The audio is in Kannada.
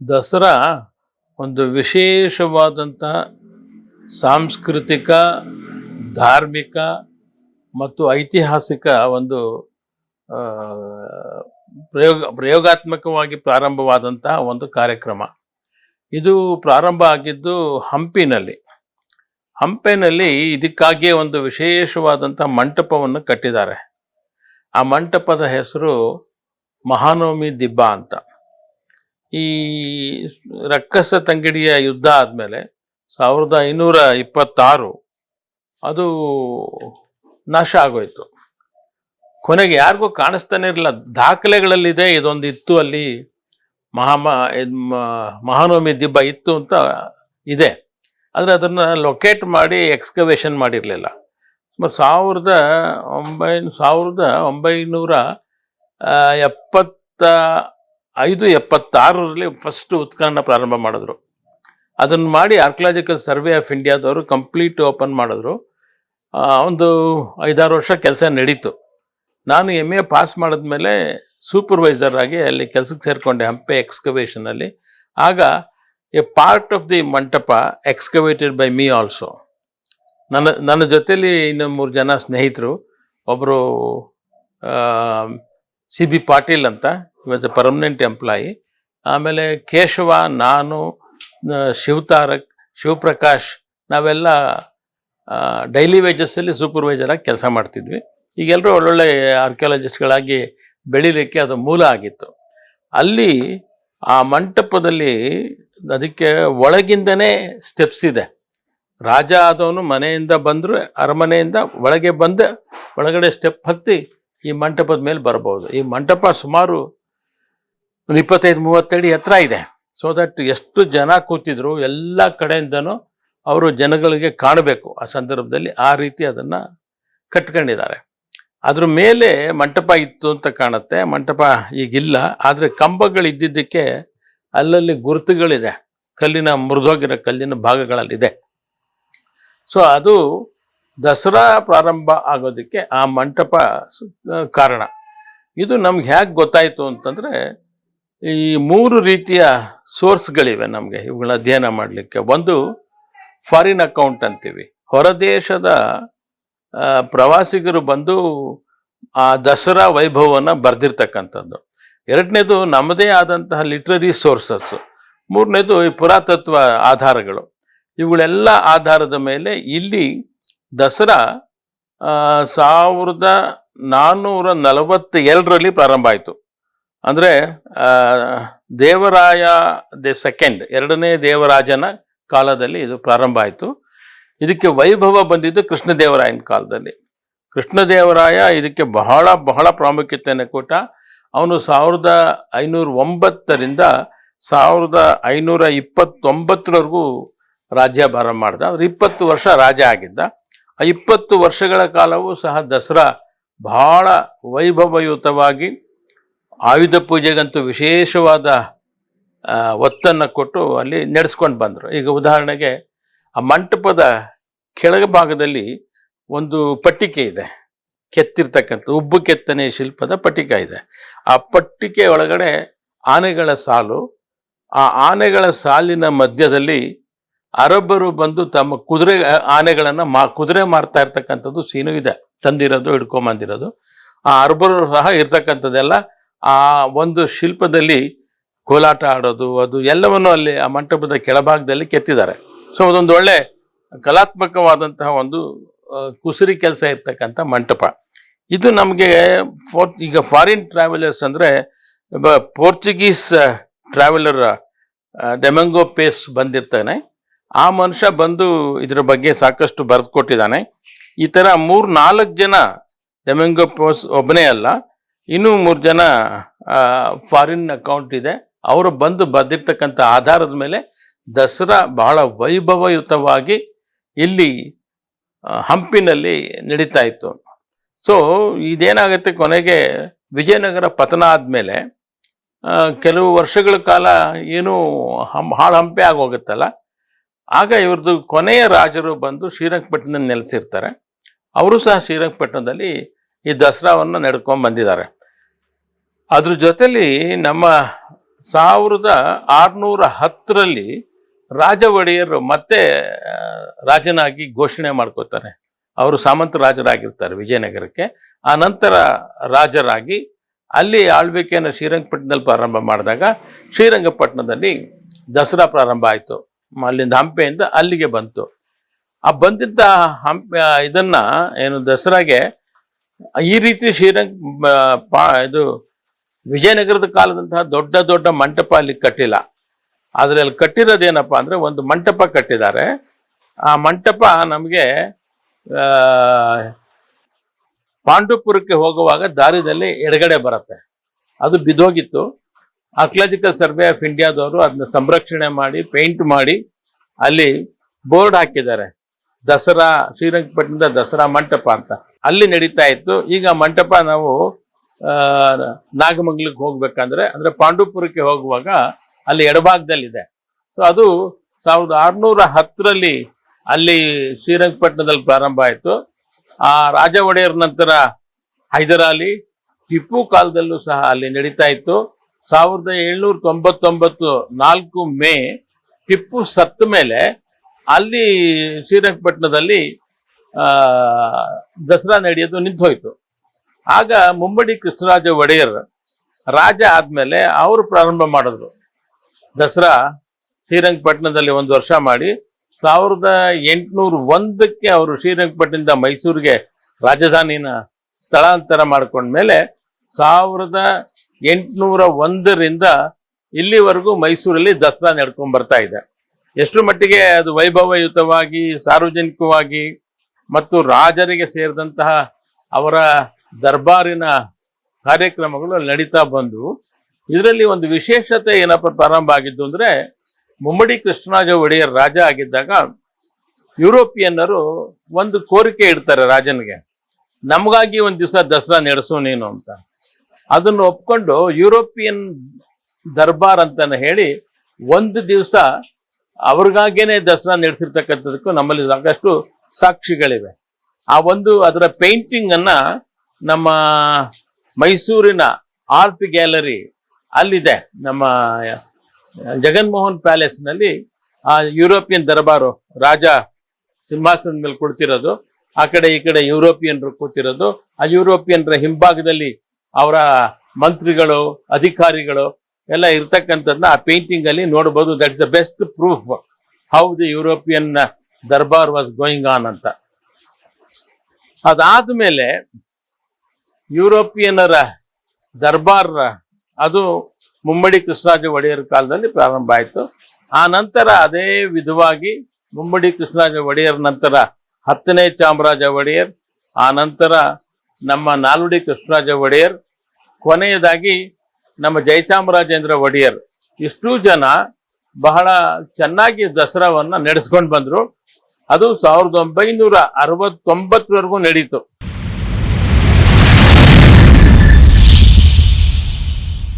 ದಸರಾ ಒಂದು ವಿಶೇಷವಾದಂಥ ಸಾಂಸ್ಕೃತಿಕ, ಧಾರ್ಮಿಕ ಮತ್ತು ಐತಿಹಾಸಿಕ ಒಂದು ಪ್ರಯೋಗ, ಪ್ರಯೋಗಾತ್ಮಕವಾಗಿ ಪ್ರಾರಂಭವಾದಂತಹ ಒಂದು ಕಾರ್ಯಕ್ರಮ. ಇದು ಪ್ರಾರಂಭ ಆಗಿದ್ದು ಹಂಪಿನಲ್ಲಿ. ಹಂಪಿನಲ್ಲಿ ಇದಕ್ಕಾಗಿಯೇ ಒಂದು ವಿಶೇಷವಾದಂಥ ಮಂಟಪವನ್ನು ಕಟ್ಟಿದ್ದಾರೆ. ಆ ಮಂಟಪದ ಹೆಸರು ಮಹಾನವಮಿ ದಿಬ್ಬ ಅಂತ. ಈ ರಕ್ಕಸ ತಂಗಿಡಿಯ ಯುದ್ಧ ಆದಮೇಲೆ ಸಾವಿರದ ಐನೂರ ಇಪ್ಪತ್ತಾರು ಅದು ನಾಶ ಆಗೋಯ್ತು. ಕೊನೆಗೆ ಯಾರಿಗೂ ಕಾಣಿಸ್ತಾನೆ ಇರಲಿಲ್ಲ. ದಾಖಲೆಗಳಲ್ಲಿದೆ, ಇದೊಂದು ಇತ್ತು, ಅಲ್ಲಿ ಮಹಾಮ ಮಹಾನವಮಿ ದಿಬ್ಬ ಇತ್ತು ಅಂತ ಇದೆ. ಆದರೆ ಅದನ್ನು ಲೊಕೇಟ್ ಮಾಡಿ ಎಕ್ಸ್ಕವೇಷನ್ ಮಾಡಿರಲಿಲ್ಲ. ಸುಮಾರು ಸಾವಿರದ ಒಂಬೈನ ಸಾವಿರದ ಒಂಬೈನೂರ ಎಪ್ಪತ್ತ ಐದು ಎಪ್ಪತ್ತಾರರಲ್ಲಿ ಫಸ್ಟ್ ಉತ್ಖನನ ಪ್ರಾರಂಭ ಮಾಡಿದ್ರು. ಅದನ್ನು ಮಾಡಿ ಆರ್ಕಿಯಾಲಜಿಕಲ್ ಸರ್ವೆ ಆಫ್ ಇಂಡಿಯಾದವರು ಕಂಪ್ಲೀಟ್ ಓಪನ್ ಮಾಡಿದ್ರು. ಒಂದು ಐದಾರು ವರ್ಷ ಕೆಲಸ ನಡೀತು. ನಾನು ಎಂ ಎ ಪಾಸ್ ಮಾಡಿದ್ಮೇಲೆ ಸೂಪರ್ವೈಸರ್ ಆಗಿ ಅಲ್ಲಿ ಕೆಲಸಕ್ಕೆ ಸೇರಿಕೊಂಡೆ ಹಂಪೆ ಎಕ್ಸ್ಕವೇಷನಲ್ಲಿ ಆಗ ಎ ಪಾರ್ಟ್ ಆಫ್ ದಿ ಮಂಟಪ ಎಕ್ಸ್ಕವೇಟೆಡ್ ಬೈ ಮೀ ಆಲ್ಸೋ ನನ್ನ ನನ್ನ ಜೊತೇಲಿ ಇನ್ನು ಮೂರು ಜನ ಸ್ನೇಹಿತರು ಒಬ್ಬರು ಸಿ ಬಿ ಪಾಟೀಲ್ ಅಂತ. ವಾಸ್ ಎ ಪರ್ಮನೆಂಟ್ ಎಂಪ್ಲಾಯಿ ಆಮೇಲೆ ಕೇಶವ, ನಾನು ಶಿವತಾರಕ್ ಶಿವಪ್ರಕಾಶ್ ನಾವೆಲ್ಲ ಡೈಲಿ ವೇಜಸ್ಸಲ್ಲಿ ಸೂಪರ್ವೈಸರಾಗಿ ಕೆಲಸ ಮಾಡ್ತಿದ್ವಿ. ಈಗೆಲ್ಲರೂ ಒಳ್ಳೊಳ್ಳೆ ಆರ್ಕಿಯಾಲಜಿಸ್ಟ್ಗಳಾಗಿ ಬೆಳಿಲಿಕ್ಕೆ ಅದು ಮೂಲ ಆಗಿತ್ತು. ಅಲ್ಲಿ ಆ ಮಂಟಪದಲ್ಲಿ ಅದಕ್ಕೆ ಒಳಗಿಂದನೇ ಸ್ಟೆಪ್ಸ್ ಇದೆ. ರಾಜ ಆದವನು ಮನೆಯಿಂದ ಬಂದರೂ, ಅರಮನೆಯಿಂದ ಒಳಗೆ ಬಂದು ಒಳಗಡೆ ಸ್ಟೆಪ್ ಹತ್ತಿ ಈ ಮಂಟಪದ ಮೇಲೆ ಬರ್ಬೋದು. ಈ ಮಂಟಪ ಸುಮಾರು ಒಂದು ಇಪ್ಪತ್ತೈದು ಮೂವತ್ತಡಿ ಎತ್ತರ ಇದೆ. ಸೊ ದಟ್ ಎಷ್ಟು ಜನ ಕೂತಿದ್ರು ಎಲ್ಲ ಕಡೆಯಿಂದನೂ ಅವರು ಜನಗಳಿಗೆ ಕಾಣಬೇಕು. ಆ ಸಂದರ್ಭದಲ್ಲಿ ಆ ರೀತಿ ಅದನ್ನು ಕಟ್ಕೊಂಡಿದ್ದಾರೆ. ಅದ್ರ ಮೇಲೆ ಮಂಟಪ ಇತ್ತು ಅಂತ ಕಾಣುತ್ತೆ. ಮಂಟಪ ಈಗಿಲ್ಲ. ಆದರೆ ಕಂಬಗಳಿದ್ದಿದ್ದಕ್ಕೆ ಅಲ್ಲಲ್ಲಿ ಗುರುತುಗಳಿದೆ. ಕಲ್ಲಿನ ಮುರಿದೋಗಿರೋ ಕಲ್ಲಿನ ಭಾಗಗಳಲ್ಲಿದೆ. ಸೊ ಅದು ದಸರಾ ಪ್ರಾರಂಭ ಆಗೋದಕ್ಕೆ ಆ ಮಂಟಪ ಕಾರಣ. ಇದು ನಮ್ಗೆ ಹೇಗೆ ಗೊತ್ತಾಯಿತು ಅಂತಂದರೆ ಈ ಮೂರು ರೀತಿಯ ಸೋರ್ಸ್ಗಳಿವೆ ನಮಗೆ ಇವುಗಳನ್ನ ಅಧ್ಯಯನ ಮಾಡಲಿಕ್ಕೆ. ಒಂದು ಫಾರಿನ್ ಅಕೌಂಟ್ ಅಂತೀವಿ. ಹೊರದೇಶದ ಪ್ರವಾಸಿಗರು ಬಂದು ಆ ದಸರಾ ವೈಭವವನ್ನು ಬರೆದಿರ್ತಕ್ಕಂಥದ್ದು. ಎರಡನೇದು ನಮ್ಮದೇ ಆದಂತಹ ಲಿಟ್ರರಿ ಸೋರ್ಸಸ್. ಮೂರನೇದು ಈ ಪುರಾತತ್ವ ಆಧಾರಗಳು. ಇವುಗಳೆಲ್ಲ ಆಧಾರದ ಮೇಲೆ ಇಲ್ಲಿ ದಸರಾ ಸಾವಿರದ ನಾನ್ನೂರ ನಲವತ್ತೆರಡರಲ್ಲಿ ಪ್ರಾರಂಭ ಆಯಿತು. ಅಂದರೆ ದೇವರಾಯ ದ ಸೆಕೆಂಡ್, ಎರಡನೇ ದೇವರಾಜನ ಕಾಲದಲ್ಲಿ ಇದು ಪ್ರಾರಂಭ ಆಯಿತು. ಇದಕ್ಕೆ ವೈಭವ ಬಂದಿದ್ದು ಕೃಷ್ಣದೇವರಾಯನ ಕಾಲದಲ್ಲಿ. ಕೃಷ್ಣದೇವರಾಯ ಇದಕ್ಕೆ ಬಹಳ ಬಹಳ ಪ್ರಾಮುಖ್ಯತೆಯನ್ನು ಕೊಟ್ಟ. ಅವನು ಸಾವಿರದ ಐನೂರ ಒಂಬತ್ತರಿಂದ ಸಾವಿರದ ಐನೂರ ಇಪ್ಪತ್ತೊಂಬತ್ತರವರೆಗೂ ರಾಜ್ಯಭಾರ ಮಾಡಿದ. ಅವ್ರು ಇಪ್ಪತ್ತು ವರ್ಷ ರಾಜ ಆಗಿದ್ದ. ಆ ಇಪ್ಪತ್ತು ವರ್ಷಗಳ ಕಾಲವೂ ಸಹ ದಸರಾ ಬಹಳ ವೈಭವಯುತವಾಗಿ ಆಯುಧ ಪೂಜೆಗಂತೂ ವಿಶೇಷವಾದ ಒತ್ತನ್ನು ಕೊಟ್ಟು ಅಲ್ಲಿ ನಡೆಸ್ಕೊಂಡು ಬಂದರು. ಈಗ ಉದಾಹರಣೆಗೆ ಆ ಮಂಟಪದ ಕೆಳಗ ಭಾಗದಲ್ಲಿ ಒಂದು ಪಟ್ಟಿಕೆ ಇದೆ. ಕೆತ್ತಿರ್ತಕ್ಕಂಥ, ಉಬ್ಬು ಕೆತ್ತನೆ ಶಿಲ್ಪದ ಪಟ್ಟಿಕೆ ಇದೆ. ಆ ಪಟ್ಟಿಕೆ ಒಳಗಡೆ ಆನೆಗಳ ಸಾಲು. ಆ ಆನೆಗಳ ಸಾಲಿನ ಮಧ್ಯದಲ್ಲಿ ಅರಬ್ಬರು ಬಂದು ತಮ್ಮ ಕುದುರೆ ಆನೆಗಳನ್ನು ಮಾ, ಕುದುರೆ ಮಾರ್ತಾ ಇರ್ತಕ್ಕಂಥದ್ದು ಸೀನು ಇದೆ. ತಂದಿರೋದು, ಹಿಡ್ಕೊಂಬಂದಿರೋದು. ಆ ಅರಬ್ಬರು ಸಹ ಇರ್ತಕ್ಕಂಥದ್ದೆಲ್ಲ ಆ ಒಂದು ಶಿಲ್ಪದಲ್ಲಿ ಕೋಲಾಟ ಆಡೋದು, ಅದು ಎಲ್ಲವನ್ನು ಅಲ್ಲಿ ಆ ಮಂಟಪದ ಕೆಳಭಾಗದಲ್ಲಿ ಕೆತ್ತಿದ್ದಾರೆ. ಸೊ ಅದೊಂದು ಒಳ್ಳೆ ಕಲಾತ್ಮಕವಾದಂತಹ ಒಂದು ಕುಸುರಿ ಕೆಲಸ ಇರ್ತಕ್ಕಂಥ ಮಂಟಪ. ಇದು ನಮಗೆ ಫೋರ್, ಈಗ ಫಾರಿನ್ ಟ್ರಾವೆಲರ್ಸ್ ಅಂದರೆ ಪೋರ್ಚುಗೀಸ್ ಟ್ರಾವೆಲರ್ ಡೆಮಂಗೋ ಪೇಸ್ ಬಂದಿರ್ತಾನೆ. ಆ ಮನುಷ್ಯ ಬಂದು ಇದರ ಬಗ್ಗೆ ಸಾಕಷ್ಟು ಬರೆದುಕೊಟ್ಟಿದ್ದಾನೆ. ಈ ಥರ ಮೂರು ನಾಲ್ಕು ಜನ ಡೆಮಂಗೋ ಪೋಸ್ ಒಬ್ಬನೇ ಅಲ್ಲ. ಇನ್ನೂ ಮೂರು ಜನ ಫಾರಿನ್ ಅಕೌಂಟ್ ಇದೆ. ಅವರು ಬಂದು ಬರೆದಿರ್ತಕ್ಕಂಥ ಆಧಾರದ ಮೇಲೆ ದಸರಾ ಬಹಳ ವೈಭವಯುತವಾಗಿ ಇಲ್ಲಿ ಹಂಪಿನಲ್ಲಿ ನಡೀತಾ ಇತ್ತು. ಸೊ ಇದೇನಾಗುತ್ತೆ ಕೊನೆಗೆ, ವಿಜಯನಗರ ಪತನ ಆದಮೇಲೆ ಕೆಲವು ವರ್ಷಗಳ ಕಾಲ ಏನು ಹಂ, ಹಾಳು ಹಂಪೆ ಆಗೋಗುತ್ತಲ್ಲ. ಆಗ ಇವ್ರದ್ದು ಕೊನೆಯ ರಾಜರು ಬಂದು ಶ್ರೀರಂಗಪಟ್ಟಣದಲ್ಲಿ ನೆಲೆಸಿರ್ತಾರೆ. ಅವರು ಸಹ ಶ್ರೀರಂಗಪಟ್ಟಣದಲ್ಲಿ ಈ ದಸರಾವನ್ನು ನಡ್ಕೊಂಡು ಬಂದಿದ್ದಾರೆ. ಅದ್ರ ಜೊತೆಲಿ ನಮ್ಮ ಸಾವಿರದ ಆರುನೂರ ಹತ್ತರಲ್ಲಿ ರಾಜ ಒಡೆಯರು ಮತ್ತೆ ರಾಜನಾಗಿ ಘೋಷಣೆ ಮಾಡ್ಕೋತಾರೆ. ಅವರು ಸಾಮಂತ ರಾಜರಾಗಿರ್ತಾರೆ ವಿಜಯನಗರಕ್ಕೆ. ಆ ನಂತರ ರಾಜರಾಗಿ ಅಲ್ಲಿ ಆಳ್ವಿಕೆಯನ್ನು ಶ್ರೀರಂಗಪಟ್ಟಣದಲ್ಲಿ ಪ್ರಾರಂಭ ಮಾಡಿದಾಗ ಶ್ರೀರಂಗಪಟ್ಟಣದಲ್ಲಿ ದಸರಾ ಪ್ರಾರಂಭ ಆಯಿತು. ಅಲ್ಲಿಂದ ಹಂಪೆಯಿಂದ ಅಲ್ಲಿಗೆ ಬಂತು. ಆ ಬಂದಿದ್ದ ಹಂಪೆ ಇದನ್ನು ಏನು ದಸರಾಗೆ ಈ ರೀತಿ ಶ್ರೀರಂಗ ಇದು ವಿಜಯನಗರದ ಕಾಲದಂತಹ ದೊಡ್ಡ ದೊಡ್ಡ ಮಂಟಪ ಅಲ್ಲಿ ಕಟ್ಟಿಲ್ಲ. ಆದರೆ ಅಲ್ಲಿ ಕಟ್ಟಿರೋದೇನಪ್ಪ ಅಂದರೆ ಒಂದು ಮಂಟಪ ಕಟ್ಟಿದ್ದಾರೆ. ಆ ಮಂಟಪ ನಮಗೆ ಪಾಂಡುಪುರಕ್ಕೆ ಹೋಗುವಾಗ ದಾರಿದಲ್ಲಿ ಎಡಗಡೆ ಬರುತ್ತೆ. ಅದು ಬಿದ್ದೋಗಿತ್ತು. ಆರ್ಕಿಯಾಲಜಿಕಲ್ ಸರ್ವೆ ಆಫ್ ಇಂಡಿಯಾದವರು ಅದನ್ನ ಸಂರಕ್ಷಣೆ ಮಾಡಿ ಪೇಂಟ್ ಮಾಡಿ, ಅಲ್ಲಿ ಬೋರ್ಡ್ ಹಾಕಿದ್ದಾರೆ. ದಸರಾ ಶ್ರೀರಂಗಪಟ್ಟಣದ ದಸರಾ ಮಂಟಪ ಅಂತ. ಅಲ್ಲಿ ನಡೀತಾ ಇತ್ತು. ಈಗ ಮಂಟಪ ನಾವು ನಾಗಮಂಗಲಕ್ಕೆ ಹೋಗ್ಬೇಕಂದ್ರೆ, ಅಂದ್ರೆ ಪಾಂಡುಪುರಕ್ಕೆ ಹೋಗುವಾಗ ಅಲ್ಲಿ ಎಡಭಾಗದಲ್ಲಿದೆ. ಸೊ ಅದು ಸಾವಿರದ ಆರುನೂರ ಹತ್ತರಲ್ಲಿ ಅಲ್ಲಿ ಶ್ರೀರಂಗಪಟ್ಟಣದಲ್ಲಿ ಪ್ರಾರಂಭ ಆಯಿತು. ಆ ರಾಜ ಒಡೆಯರ್ ನಂತರ ಹೈದರಾಲಿ, ಟಿಪ್ಪು ಕಾಲದಲ್ಲೂ ಸಹ ಅಲ್ಲಿ ನಡೀತಾ ಇತ್ತು. ಸಾವಿರದ ಏಳ್ನೂರ ತೊಂಬತ್ತೊಂಬತ್ತು ನಾಲ್ಕು ಮೇ ಟಿಪ್ಪು ಸತ್ತ ಮೇಲೆ ಅಲ್ಲಿ ಶ್ರೀರಂಗಪಟ್ಟಣದಲ್ಲಿ ದಸರಾ ನಡೆಯೋದು ನಿಂತು ಹೋಯ್ತು ಆಗ ಮುಂಬಡಿ ಕೃಷ್ಣರಾಜ ಒಡೆಯರ್ ರಾಜ ಆದ್ಮೇಲೆ ಅವರು ಪ್ರಾರಂಭ ಮಾಡಿದ್ರು. ದಸರಾ ಶ್ರೀರಂಗಪಟ್ಟಣದಲ್ಲಿ ಒಂದು ವರ್ಷ ಮಾಡಿ ಸಾವಿರದ ಎಂಟುನೂರ ಒಂದಕ್ಕೆ ಅವರು ಶ್ರೀರಂಗಪಟ್ಟಣದಿಂದ ಮೈಸೂರಿಗೆ ರಾಜಧಾನಿನ ಸ್ಥಳಾಂತರ ಮಾಡ್ಕೊಂಡ್ಮೇಲೆ ಸಾವಿರದ ಎಂಟುನೂರ ಒಂದರಿಂದ ಇಲ್ಲಿವರೆಗೂ ಮೈಸೂರಲ್ಲಿ ದಸರಾ ನಡ್ಕೊಂಡ್ ಬರ್ತಾ ಇದೆ. ಎಷ್ಟು ಮಟ್ಟಿಗೆ ಅದು ವೈಭವಯುತವಾಗಿ, ಸಾರ್ವಜನಿಕವಾಗಿ ಮತ್ತು ರಾಜರಿಗೆ ಸೇರಿದಂತಹ ಅವರ ದರ್ಬಾರಿನ ಕಾರ್ಯಕ್ರಮಗಳು ನಡೀತಾ ಬಂದವು ಇದರಲ್ಲಿ ಒಂದು ವಿಶೇಷತೆ ಏನಪ್ಪ ಪ್ರಾರಂಭ ಆಗಿದ್ದು ಅಂದ್ರೆ, ಮುಮ್ಮಡಿ ಕೃಷ್ಣರಾಜ ಒಡೆಯರ್ ರಾಜ ಆಗಿದ್ದಾಗ ಯುರೋಪಿಯನ್ನರು ಒಂದು ಕೋರಿಕೆ ಇಡ್ತಾರೆ ರಾಜನಿಗೆ, ನಮಗಾಗಿ ಒಂದು ದಿವಸ ದಸರಾ ನಡೆಸು ನೀನು ಅಂತ. ಅದನ್ನು ಒಪ್ಕೊಂಡು ಯುರೋಪಿಯನ್ ದರ್ಬಾರ್ ಅಂತ ಹೇಳಿ ಒಂದು ದಿವಸ ಅವ್ರಿಗಾಗೇನೆ ದಸರಾ ನಡೆಸಿರ್ತಕ್ಕಂಥದಕ್ಕೂ ನಮ್ಮಲ್ಲಿ ಸಾಕಷ್ಟು ಸಾಕ್ಷಿಗಳಿವೆ. ಆ ಒಂದು ಅದರ ಪೇಂಟಿಂಗ್ ಅನ್ನ ನಮ್ಮ ಮೈಸೂರಿನ ಆರ್ಟ್ ಗ್ಯಾಲರಿ ಅಲ್ಲಿದೆ. ನಮ್ಮ ಜಗನ್ಮೋಹನ್ ಪ್ಯಾಲೇಸ್ನಲ್ಲಿ ಆ ಯುರೋಪಿಯನ್ ದರಬಾರು ರಾಜ ಸಿಂಹಾಸನದ ಮೇಲೆ ಕುಳಿತಿರೋದು, ಆ ಕಡೆ ಈ ಕಡೆ ಯುರೋಪಿಯನ್ರು ಕೂತಿರೋದು, ಆ ಯುರೋಪಿಯನ್ರ ಹಿಂಭಾಗದಲ್ಲಿ ಅವರ ಮಂತ್ರಿಗಳು, ಅಧಿಕಾರಿಗಳು ಎಲ್ಲ ಇರ್ತಕ್ಕಂಥದ್ದನ್ನ ಆ ಪೇಂಟಿಂಗ್ ಅಲ್ಲಿ ನೋಡಬಹುದು that is the best proof how the European durbar was going on ಅಂತ. ಅದಾದ್ಮೇಲೆ ಯುರೋಪಿಯನ್ನರ ದರ್ಬಾರ್ ಅದು ಮುಮ್ಮಡಿ ಕೃಷ್ಣರಾಜ ಒಡೆಯರ್ ಕಾಲದಲ್ಲಿ ಪ್ರಾರಂಭ ಆಯಿತು. ಆ ನಂತರ ಅದೇ ವಿಧವಾಗಿ ಮುಮ್ಮಡಿ ಕೃಷ್ಣರಾಜ ಒಡೆಯರ್ ನಂತರ ಹತ್ತನೇ ಚಾಮರಾಜ ಒಡೆಯರ್, ಆ ನಂತರ ನಮ್ಮ ನಾಲ್ವಡಿ ಕೃಷ್ಣರಾಜ ಒಡೆಯರ್, ಕೊನೆಯದಾಗಿ ನಮ್ಮ ಜಯಚಾಮರಾಜೇಂದ್ರ ಒಡೆಯರ್. ಇಷ್ಟು ಜನ ಬಹಳ ಚೆನ್ನಾಗಿ ದಸರಾವನ್ನು ನಡೆಸ್ಕೊಂಡು ಬಂದರು. ಅದು ಸಾವಿರದ ಒಂಬೈನೂರ ಅರವತ್ತೊಂಬತ್ತರವರೆಗೂ ನಡೀತು.